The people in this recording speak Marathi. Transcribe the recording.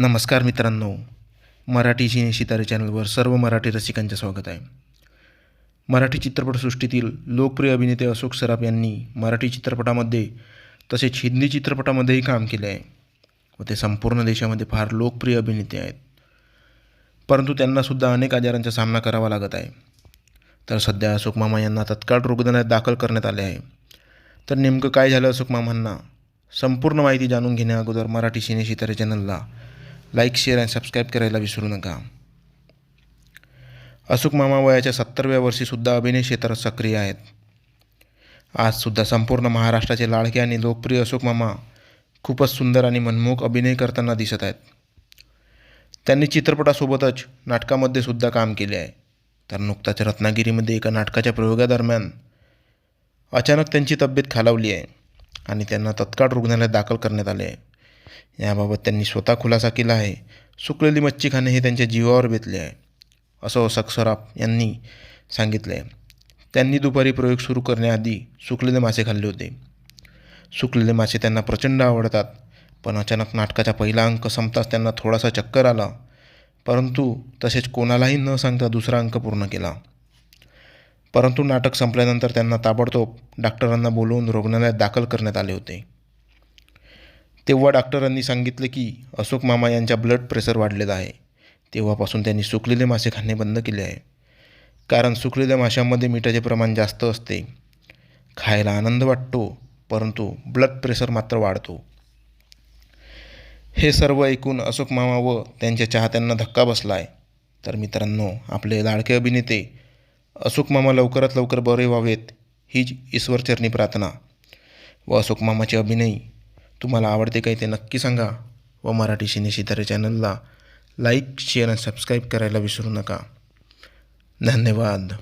नमस्कार मित्रांनो. मराठी सिने सितारे चॅनलवर सर्व मराठी रसिकांचे स्वागत आहे. मराठी चित्रपटसृष्टीतील लोकप्रिय अभिनेते अशोक सराफ यांनी मराठी चित्रपटामध्ये तसेच हिंदी चित्रपटामध्येही काम केले आहे व ते संपूर्ण देशामध्ये फार लोकप्रिय अभिनेते आहेत. परंतु त्यांनासुद्धा अनेक आजारांचा सामना करावा लागत आहे. तर सध्या अशोक मामा यांना तत्काळ रुग्णालयात दाखल करण्यात आले आहे. तर नेमकं काय झालं अशोक मामांना? संपूर्ण माहिती जाणून घेण्याअगोदर मराठी सिने सितारे चॅनलला लाईक शेअर आणि सबस्क्राईब करायला विसरू नका. अशोक मामा वयाच्या सत्तरव्या वर्षीसुद्धा अभिनय क्षेत्रात सक्रिय आहेत. आजसुद्धा संपूर्ण महाराष्ट्राचे लाडके आणि लोकप्रिय अशोक मामा खूपच सुंदर आणि मनमोहक अभिनय करताना दिसत आहेत. त्यांनी चित्रपटासोबतच नाटकामध्ये सुद्धा काम केले आहे. तर नुकताच रत्नागिरीमध्ये एका नाटकाच्या प्रयोगादरम्यान अचानक त्यांची तब्येत खालावली आहे आणि त्यांना तत्काळ रुग्णालयात दाखल करण्यात आले आहे. याबाबत त्यांनी स्वतः खुलासा केला आहे. सुकलेली मच्छी खाणे हे त्यांच्या जीवावर बेतले आहे असं अशोक यांनी सांगितलं आहे त्यांनी दुपारी प्रयोग सुरू करण्याआधी सुकलेले मासे खाल्ले होते. सुकलेले मासे त्यांना प्रचंड आवडतात पण अचानक नाटकाचा पहिला अंक संपताच त्यांना थोडासा चक्कर आला. परंतु तसेच कोणालाही न सांगता दुसरा अंक पूर्ण केला. परंतु नाटक संपल्यानंतर त्यांना ताबडतोब डॉक्टरांना बोलवून रुग्णालयात दाखल करण्यात आले होते. तेव्हा डॉक्टरांनी सांगितले की अशोक मामा यांचा ब्लड प्रेशर वाढलेला आहे. तेव्हापासून त्यांनी सुकलेले मासे खाणे बंद केले आहे. कारण सुकलेल्या माशांमध्ये मिठाचे प्रमाण जास्त असते. खायला आनंद वाटतो परंतु ब्लड प्रेशर मात्र वाढतो. हे सर्व ऐकून अशोक मामा व त्यांच्या चाहत्यांना धक्का बसला आहे तर मित्रांनो आपले लाडके अभिनेते अशोक मामा लवकरात लवकर बरे व्हावेत हीच ईश्वरचरणी प्रार्थना. व अशोक मामाचे अभिनय तुम्हाला आवडते काही ते नक्की सांगा व मराठी सिने सितारे चॅनलला लाईक शेअर आणि सबस्क्राईब करायला विसरू नका. धन्यवाद.